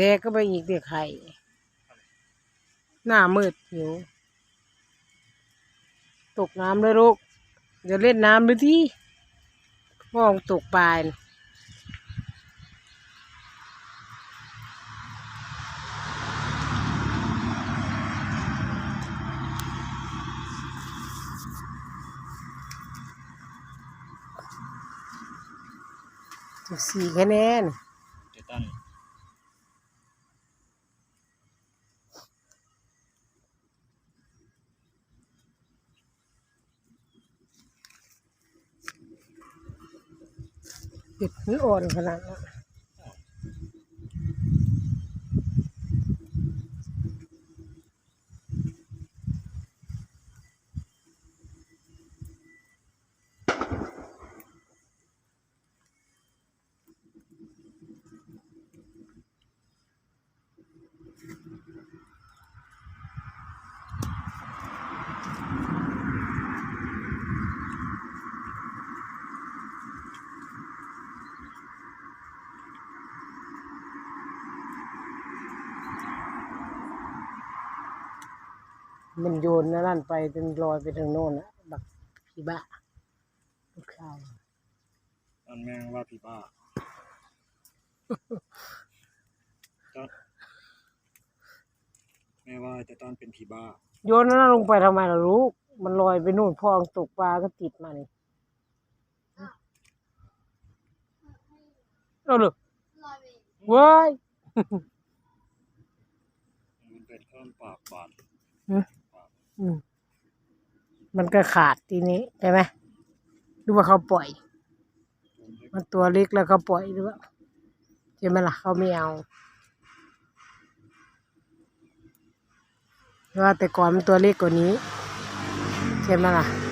แดกก็ไปอีกเด็กไข่หน้ามืดหิว ตกน้ำเลยลูกเดี๋ยวเล่นน้ำเลยที่มองตกปลายสี่คะแนน เห็ดมันอ่อนขนาดนั้น มันโยนนั่นไปจนลอยไปทางโน้นอะบักพี่บ้าลูกชายตันแม่งว่าพี่บ้าตันแม่ว่าเจตันเป็นพี่บ้า โยนนั่นลงไปทำไมล่ะลูก มันลอยไปนู่นพองตกปลาก็ติดมานี่เอาเลยเว้ายมันเป็นข้ามปากบาดอื มอืมมันก็ขาดทีนี้ใช่ไหมหรือว่าเขาปล่อย มันตัวเล็กแล้วเขาปล่อยหรือว่าใช่ไหมล่ะเขาไม่เอาเพราะว่าแต่ก่อนมันตัวเล็กกว่านี้ ใช่ไหมล่ะ